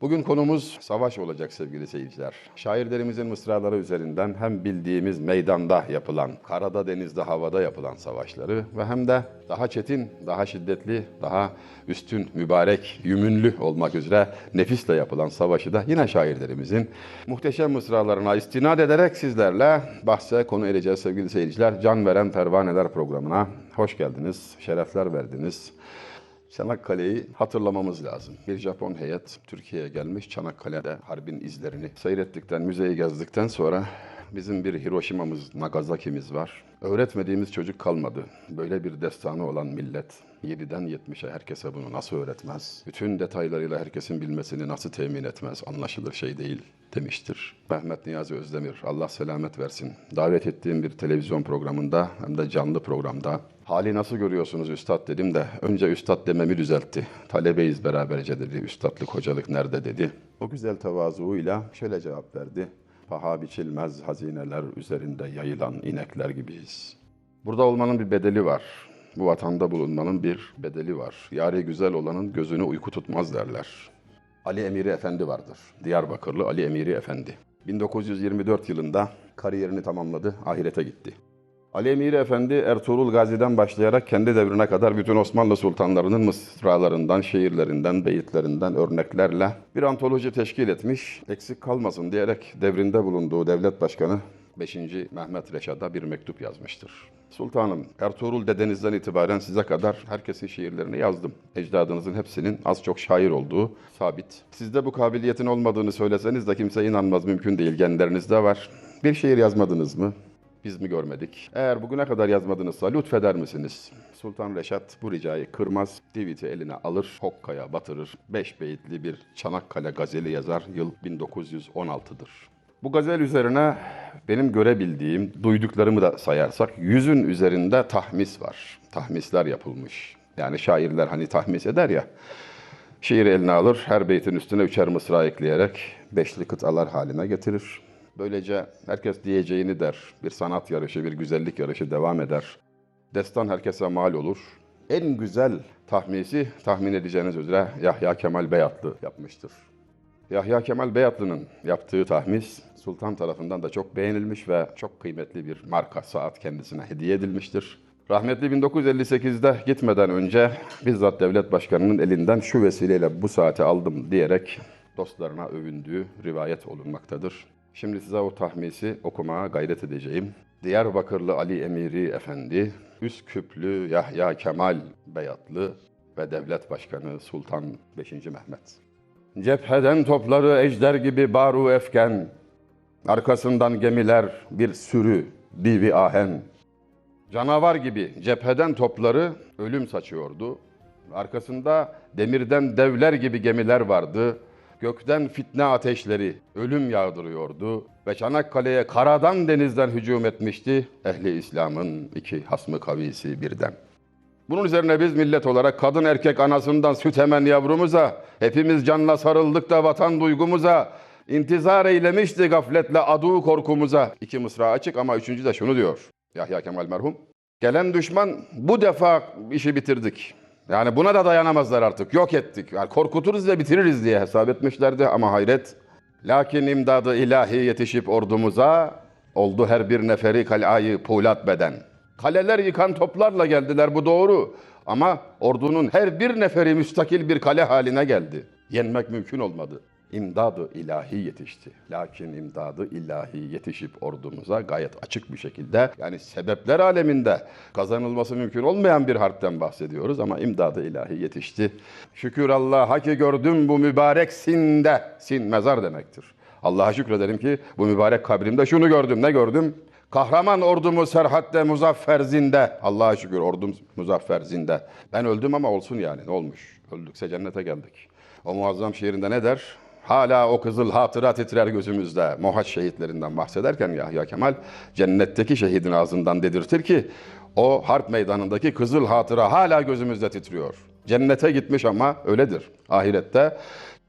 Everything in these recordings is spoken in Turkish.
Bugün konumuz savaş olacak sevgili seyirciler. Şairlerimizin mısraları üzerinden hem bildiğimiz meydanda yapılan, karada, denizde, havada yapılan savaşları ve hem de daha çetin, daha şiddetli, daha üstün, mübarek, yümünlü olmak üzere nefisle yapılan savaşı da yine şairlerimizin muhteşem mısralarına istinad ederek sizlerle bahse konu edeceğiz sevgili seyirciler. Can Veren Pervaneler programına hoş geldiniz, şerefler verdiniz. Çanakkale'yi hatırlamamız lazım. Bir Japon heyet Türkiye'ye gelmiş Çanakkale'de harbin izlerini seyrettikten, müzeyi gezdikten sonra bizim bir Hiroşima'mız, Nagasaki'miz var. Öğretmediğimiz çocuk kalmadı. Böyle bir destanı olan millet 7'den 70'e herkese bunu nasıl öğretmez? Bütün detaylarıyla herkesin bilmesini nasıl temin etmez? Anlaşılır şey değil demiştir. Mehmet Niyazi Özdemir, Allah selamet versin. Davet ettiğim bir televizyon programında hem de canlı programda hali nasıl görüyorsunuz üstad dedim de önce üstad dememi düzeltti. Talebeyiz beraberce dedi. Üstadlık, hocalık nerede dedi. O güzel tevazuuyla şöyle cevap verdi. Paha biçilmez hazineler üzerinde yayılan inekler gibiyiz. Burada olmanın bir bedeli var. Bu vatanda bulunmanın bir bedeli var. Yari güzel olanın gözünü uyku tutmaz derler. Ali Emiri Efendi vardır. Diyarbakırlı Ali Emiri Efendi. 1924 yılında kariyerini tamamladı, ahirete gitti. Ali Emiri Efendi Ertuğrul Gazi'den başlayarak kendi devrine kadar bütün Osmanlı sultanlarının mısralarından, şiirlerinden, beyitlerinden örneklerle bir antoloji teşkil etmiş. Eksik kalmasın diyerek devrinde bulunduğu devlet başkanı 5. Mehmet Reşad'a bir mektup yazmıştır. Sultanım, Ertuğrul dedenizden itibaren size kadar herkesin şiirlerini yazdım. Ecdadınızın hepsinin az çok şair olduğu sabit. Sizde bu kabiliyetin olmadığını söyleseniz de kimse inanmaz mümkün değil. Genlerinizde var. Bir şiir yazmadınız mı? Biz mi görmedik? Eğer bugüne kadar yazmadınızsa lütfeder misiniz? Sultan Reşat bu ricayı kırmaz, diviti eline alır, hokkaya batırır. Beş beyitli bir Çanakkale gazeli yazar, yıl 1916'dır. Bu gazel üzerine benim görebildiğim, duyduklarımı da sayarsak yüzün üzerinde tahmis var. Tahmisler yapılmış. Yani şairler hani tahmis eder ya, şiiri eline alır, her beytin üstüne üçer mısra ekleyerek beşli kıtalar haline getirir. Böylece herkes diyeceğini der. Bir sanat yarışı, bir güzellik yarışı devam eder. Destan herkese mal olur. En güzel tahmisi tahmin edeceğiniz üzere Yahya Kemal Beyatlı yapmıştır. Yahya Kemal Beyatlı'nın yaptığı tahmis Sultan tarafından da çok beğenilmiş ve çok kıymetli bir marka saat kendisine hediye edilmiştir. Rahmetli 1958'de gitmeden önce bizzat devlet başkanının elinden şu vesileyle bu saati aldım diyerek dostlarına övündüğü rivayet olunmaktadır. Şimdi size o tahmisi okumaya gayret edeceğim. Diyarbakırlı Ali Emiri Efendi, Üsküplü Yahya Kemal Beyatlı ve Devlet Başkanı Sultan 5. Mehmet. Cepheden topları ejder gibi baru efken, arkasından gemiler bir sürü divi ahen. Canavar gibi cepheden topları ölüm saçıyordu. Arkasında demirden devler gibi gemiler vardı. Gökten fitne ateşleri ölüm yağdırıyordu ve Çanakkale'ye karadan denizden hücum etmişti ehli İslam'ın iki hasmı kavisi birden. Bunun üzerine biz millet olarak kadın erkek anasından süt emen yavrumuza, hepimiz canla sarıldık da vatan duygumuza, intizar eylemişti gafletle adu korkumuza. İki mısra açık ama üçüncü de şunu diyor Yahya Kemal merhum. Gelen düşman bu defa işi bitirdik. Yani buna da dayanamazlar artık. Yok ettik. Yani korkuturuz ve bitiririz diye hesap etmişlerdi ama hayret. Lakin imdadı ilahi yetişip ordumuza oldu her bir neferi kalayı pulat beden. Kaleler yıkan toplarla geldiler bu doğru. Ama ordunun her bir neferi müstakil bir kale haline geldi. Yenmek mümkün olmadı. İmdadı ilahi yetişti. Lakin imdadı ilahi yetişip ordumuza gayet açık bir şekilde yani sebepler aleminde kazanılması mümkün olmayan bir harpten bahsediyoruz ama imdadı ilahi yetişti. Şükür Allah'a ki gördüm bu mübarek sinde. Sin mezar demektir. Allah'a şükrederim ki bu mübarek kabrimde şunu gördüm. Ne gördüm? Kahraman ordumu serhatte muzaffer zinde. Allah'a şükür ordum muzaffer zinde. Ben öldüm ama olsun yani ne olmuş? Öldükse cennete geldik. O muazzam şiirinde ne der? Hala o kızıl hatıra titrer gözümüzde. Mohaç şehitlerinden bahsederken Yahya Kemal cennetteki şehidin ağzından dedirtir ki o harp meydanındaki kızıl hatıra hala gözümüzde titriyor. Cennete gitmiş ama öyledir. Ahirette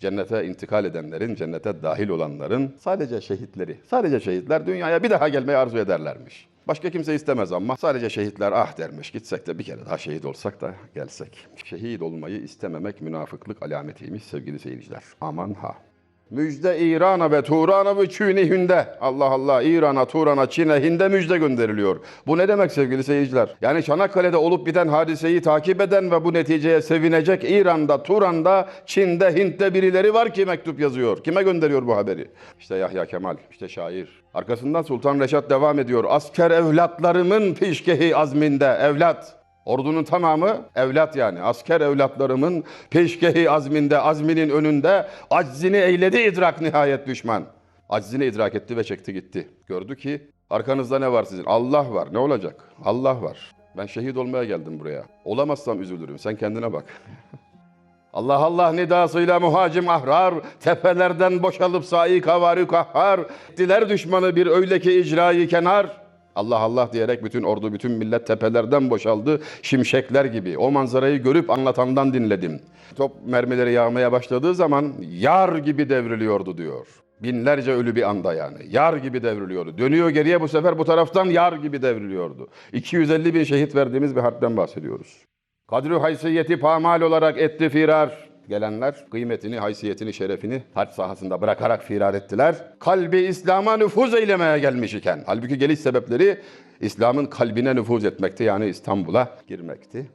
cennete intikal edenlerin, cennete dahil olanların sadece şehitleri, sadece şehitler dünyaya bir daha gelmeyi arzu ederlermiş. Başka kimse istemez ama sadece şehitler ah dermiş gitsek de bir kere daha şehit olsak da gelsek. Şehit olmayı istememek münafıklık alametiymiş sevgili seyirciler. Aman ha. Müjde İran'a ve Turan'a ve Çin'e Allah Allah İran'a, Turan'a, Çin'e, Hind'e müjde gönderiliyor. Bu ne demek sevgili seyirciler? Yani Çanakkale'de olup biten hadiseyi takip eden ve bu neticeye sevinecek İran'da, Turan'da, Çin'de, Hint'te birileri var ki mektup yazıyor. Kime gönderiyor bu haberi? İşte Yahya Kemal, işte şair. Arkasından Sultan Reşat devam ediyor. Asker evlatlarımın pişkehi azminde evlat. Ordunun tamamı evlat yani. Asker evlatlarımın peşkehi azminde, azminin önünde aczini eyledi idrak nihayet düşman. Aczini idrak etti ve çekti gitti. Gördü ki arkanızda ne var sizin? Allah var. Ne olacak? Allah var. Ben şehit olmaya geldim buraya. Olamazsam üzülürüm. Sen kendine bak. Allah Allah nidasıyla muhacim ahrar, tepelerden boşalıp sahi kavari kahhar, diler düşmanı bir öyle ki icrayı kenar. Allah Allah diyerek bütün ordu, bütün millet tepelerden boşaldı, şimşekler gibi. O manzarayı görüp anlatandan dinledim. Top mermileri yağmaya başladığı zaman yar gibi devriliyordu diyor. Binlerce ölü bir anda yani. Yar gibi devriliyordu. Dönüyor geriye bu sefer bu taraftan yar gibi devriliyordu. 250 bin şehit verdiğimiz bir harpten bahsediyoruz. Kadri haysiyeti pamal olarak etti firar. Gelenler kıymetini, haysiyetini, şerefini harp sahasında bırakarak firar ettiler. Kalbi İslam'a nüfuz eylemeye gelmiş iken. Halbuki geliş sebepleri İslam'ın kalbine nüfuz etmekti yani İstanbul'a girmekti.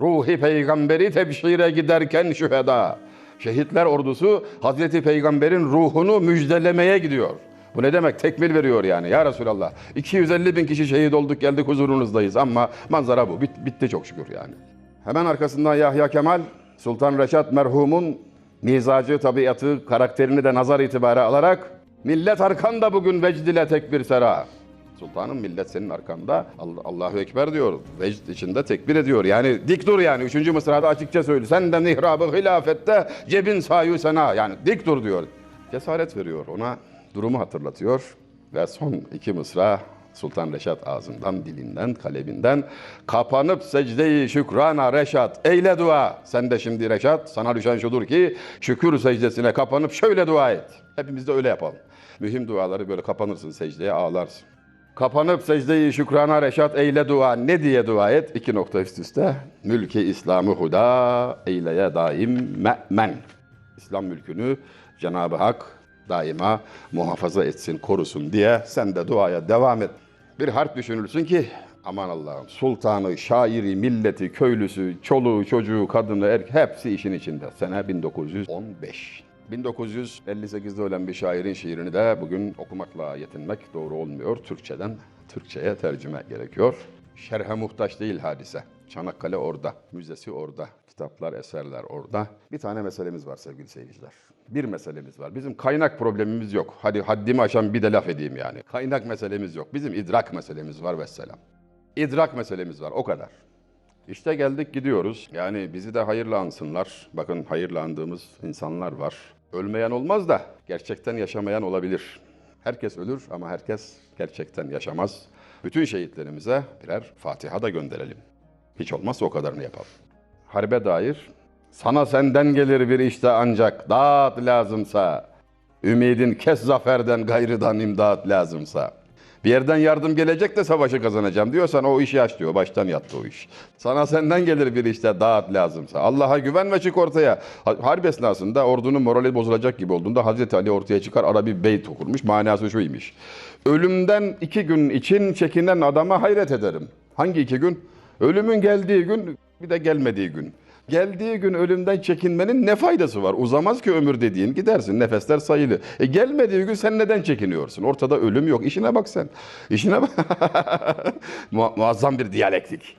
Ruhi peygamberi tebşire giderken şüheda. Şehitler ordusu Hazreti Peygamber'in ruhunu müjdelemeye gidiyor. Bu ne demek? Tekmil veriyor yani. Ya Resulallah 250 bin kişi şehit olduk geldik huzurunuzdayız ama manzara bu. Bit- bitti çok şükür yani. Hemen arkasından Yahya Kemal, Sultan Reşat merhumun mizacı, tabiatı, karakterini de nazar itibarı alarak millet arkanda bugün vecd ile tekbir sera. Sultanım millet senin arkanda Allah- Allahu Ekber diyor. Vecd içinde tekbir ediyor. Yani dik dur yani. Üçüncü mısrada açıkça söyle. Sen de mihrabı hilafette cebin sayu sena. Yani dik dur diyor. Cesaret veriyor ona. Durumu hatırlatıyor. Ve son iki mısra Sultan Reşat ağzından, dilinden, kaleminden kapanıp secdeyi şükrana Reşat eyle dua. Sen de şimdi Reşat sana düşen şudur ki şükür secdesine kapanıp şöyle dua et. Hepimiz de öyle yapalım. Mühim duaları böyle kapanırsın secdeye ağlarsın. Kapanıp secdeyi şükrana reşat eyle dua. Ne diye dua et? İki nokta üst üste. Mülki İslam'ı huda eyleye daim me'men. İslam mülkünü Cenab-ı Hak daima muhafaza etsin, korusun diye sen de duaya devam et. Bir harp düşünülsün ki aman Allah'ım sultanı, şairi, milleti, köylüsü, çoluğu, çocuğu, kadını, erkek hepsi işin içinde. Sene 1915. 1958'de ölen bir şairin şiirini de bugün okumakla yetinmek doğru olmuyor. Türkçeden Türkçe'ye tercüme gerekiyor. Şerhe muhtaç değil hadise. Çanakkale orada, müzesi orada, kitaplar, eserler orada. Bir tane meselemiz var sevgili seyirciler. Bir meselemiz var. Bizim kaynak problemimiz yok. Hadi haddimi aşan bir de laf edeyim yani. Kaynak meselemiz yok. Bizim idrak meselemiz var vesselam. İdrak meselemiz var o kadar. İşte geldik gidiyoruz. Yani bizi de hayırla ansınlar. Bakın hayırla andığımız insanlar var. Ölmeyen olmaz da gerçekten yaşamayan olabilir. Herkes ölür ama herkes gerçekten yaşamaz. Bütün şehitlerimize birer Fatiha da gönderelim. Hiç olmazsa o kadarını yapalım. Harbe dair sana senden gelir bir işte ancak dağıt lazımsa. Ümidin kes zaferden gayrıdan imdat lazımsa. Bir yerden yardım gelecek de savaşı kazanacağım diyorsan o işi aç diyor. Baştan yattı o iş. Sana senden gelir bir işte dağıt lazımsa. Allah'a güven ve çık ortaya. Ha- Harp esnasında ordunun morali bozulacak gibi olduğunda Hazreti Ali ortaya çıkar ara bir beyt okurmuş. Manası şuymuş. Ölümden iki gün için çekinen adama hayret ederim. Hangi iki gün? Ölümün geldiği gün bir de gelmediği gün. Geldiği gün ölümden çekinmenin ne faydası var? Uzamaz ki ömür dediğin gidersin nefesler sayılı. E gelmediği gün sen neden çekiniyorsun? Ortada ölüm yok. İşine bak sen. İşine bak. Mu- muazzam bir diyalektik.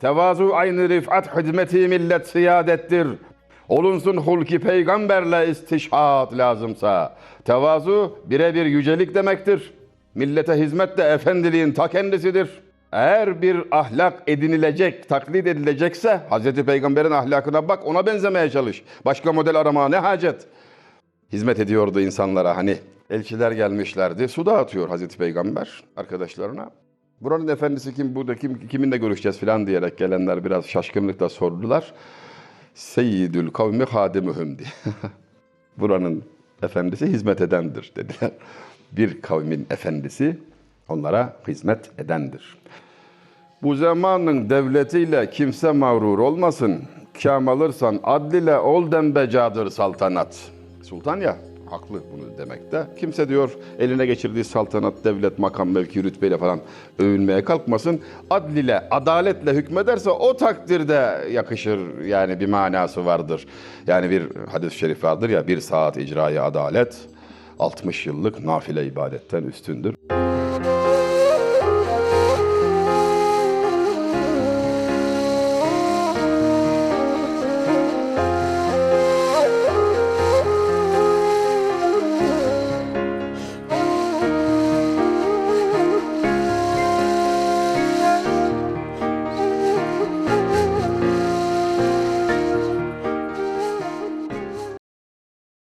Tevazu aynı rifat hizmeti millet siyadettir. Olunsun hulki peygamberle istişhat lazımsa. Tevazu birebir yücelik demektir. Millete hizmet de efendiliğin ta kendisidir. Eğer bir ahlak edinilecek, taklit edilecekse Hz. Peygamber'in ahlakına bak ona benzemeye çalış. Başka model aramaya ne hacet? Hizmet ediyordu insanlara hani. Elçiler gelmişlerdi. Su dağıtıyor Hazreti Peygamber arkadaşlarına. Buranın efendisi kim, burada kim, kiminle görüşeceğiz falan diyerek gelenler biraz şaşkınlıkla sordular. Seyyidül kavmi hadimühüm diye. Buranın efendisi hizmet edendir dediler. Bir kavmin efendisi onlara hizmet edendir. Bu zamanın devletiyle kimse mağrur olmasın. Kam alırsan adliyle ol dembecadır saltanat. Sultan ya haklı bunu demekte. Kimse diyor eline geçirdiği saltanat, devlet, makam, mevki, rütbeyle falan övünmeye kalkmasın. Adliyle, adaletle hükmederse o takdirde yakışır yani bir manası vardır. Yani bir hadis-i şerif vardır ya bir saat icraya adalet 60 yıllık nafile ibadetten üstündür.